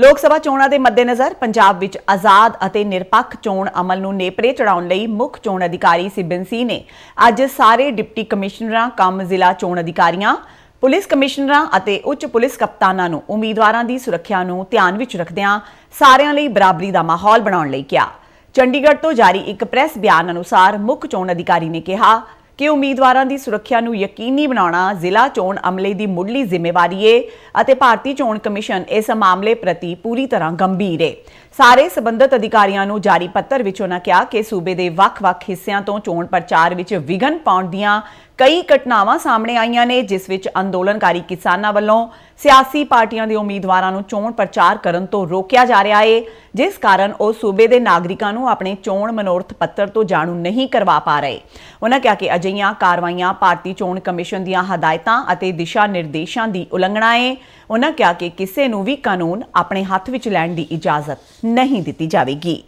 ਲੋਕ ਸਭਾ ਚੋਣਾਂ ਦੇ ਮੱਦੇਨਜ਼ਰ ਪੰਜਾਬ ਵਿੱਚ ਆਜ਼ਾਦ ਅਤੇ ਨਿਰਪੱਖ ਚੋਣ ਅਮਲ ਨੂੰ ਨੇਪਰੇ ਚੜਾਉਣ ਲਈ ਮੁੱਖ ਚੋਣ ਅਧਿਕਾਰੀ ਸਿਬਨ ਸੀ ਨੇ ਅੱਜ ਸਾਰੇ ਡਿਪਟੀ ਕਮਿਸ਼ਨਰਾਂ, ਕੰਮ ਜ਼ਿਲ੍ਹਾ ਚੋਣ ਅਧਿਕਾਰੀਆਂ, ਪੁਲਿਸ ਕਮਿਸ਼ਨਰਾਂ ਅਤੇ ਉੱਚ ਪੁਲਿਸ ਕਪਤਾਨਾਂ ਨੂੰ ਉਮੀਦਵਾਰਾਂ ਦੀ ਸੁਰੱਖਿਆ ਨੂੰ ਧਿਆਨ ਵਿੱਚ ਰੱਖਦਿਆਂ ਸਾਰਿਆਂ ਲਈ ਬਰਾਬਰੀ ਦਾ ਮਾਹੌਲ ਬਣਾਉਣ ਲਈ ਕਿਹਾ। ਚੰਡੀਗੜ੍ਹ ਤੋਂ ਜਾਰੀ ਇੱਕ ਪ੍ਰੈਸ ਬਿਆਨ ਅਨੁਸਾਰ ਮੁੱਖ ਚੋਣ ਅਧਿਕਾਰੀ ਨੇ ਕਿਹਾ ਕਿ ਉਮੀਦਵਾਰਾਂ ਦੀ ਸੁਰੱਖਿਆ ਨੂੰ ਯਕੀਨੀ ਬਣਾਉਣਾ ਜ਼ਿਲ੍ਹਾ ਚੋਣ ਅਮਲੇ ਦੀ ਮੁੱਢਲੀ ਜ਼ਿੰਮੇਵਾਰੀ ਏ ਅਤੇ ਭਾਰਤੀ ਚੋਣ ਕਮਿਸ਼ਨ ਇਸ ਮਾਮਲੇ ਪ੍ਰਤੀ ਪੂਰੀ ਤਰ੍ਹਾਂ ਗੰਭੀਰ ਏ। ਸਾਰੇ ਸਬੰਧਤ ਅਧਿਕਾਰੀਆਂ ਨੂੰ ਜਾਰੀ ਪੱਤਰ ਵਿੱਚ ਉਹਨਾਂ ਕਿਹਾ ਕਿ ਸੂਬੇ ਦੇ ਵੱਖ-ਵੱਖ ਹਿੱਸਿਆਂ ਤੋਂ ਚੋਣ ਪ੍ਰਚਾਰ ਵਿੱਚ ਵਿਘਨ ਪਾਉਣ ਦੀਆਂ ਕਈ ਘਟਨਾਵਾਂ ਸਾਹਮਣੇ ਆਈਆਂ ਨੇ, ਜਿਸ ਵਿੱਚ ਅੰਦੋਲਨਕਾਰੀ ਕਿਸਾਨਾਂ ਵੱਲੋਂ ਸਿਆਸੀ ਪਾਰਟੀਆਂ ਦੇ ਉਮੀਦਵਾਰਾਂ ਨੂੰ ਚੋਣ ਪ੍ਰਚਾਰ ਕਰਨ ਤੋਂ ਰੋਕਿਆ ਜਾ ਰਿਹਾ ਏ, ਜਿਸ ਕਾਰਨ ਉਹ ਸੂਬੇ ਦੇ ਨਾਗਰਿਕਾਂ ਨੂੰ ਆਪਣੇ ਚੋਣ ਮਨੋਰਥ ਪੱਤਰ ਤੋਂ ਜਾਣੂ ਨਹੀਂ ਕਰਵਾ ਪਾ ਰਹੇ। ਉਹਨਾਂ ਕਿਹਾ ਕਿ ਅਜਿਹੀਆਂ ਕਾਰਵਾਈਆਂ ਭਾਰਤੀ ਚੋਣ ਕਮਿਸ਼ਨ ਦੀਆਂ ਹਦਾਇਤਾਂ ਅਤੇ ਦਿਸ਼ਾ ਨਿਰਦੇਸ਼ਾਂ ਦੀ ਉਲੰਘਣਾ ਏ। ਉਹਨਾਂ ਕਿਹਾ ਕਿ ਕਿਸੇ ਨੂੰ ਵੀ ਕਾਨੂੰਨ ਆਪਣੇ ਹੱਥ ਵਿੱਚ ਲੈਣ ਦੀ ਇਜਾਜ਼ਤ ਨਹੀਂ ਦਿੱਤੀ ਜਾਵੇਗੀ।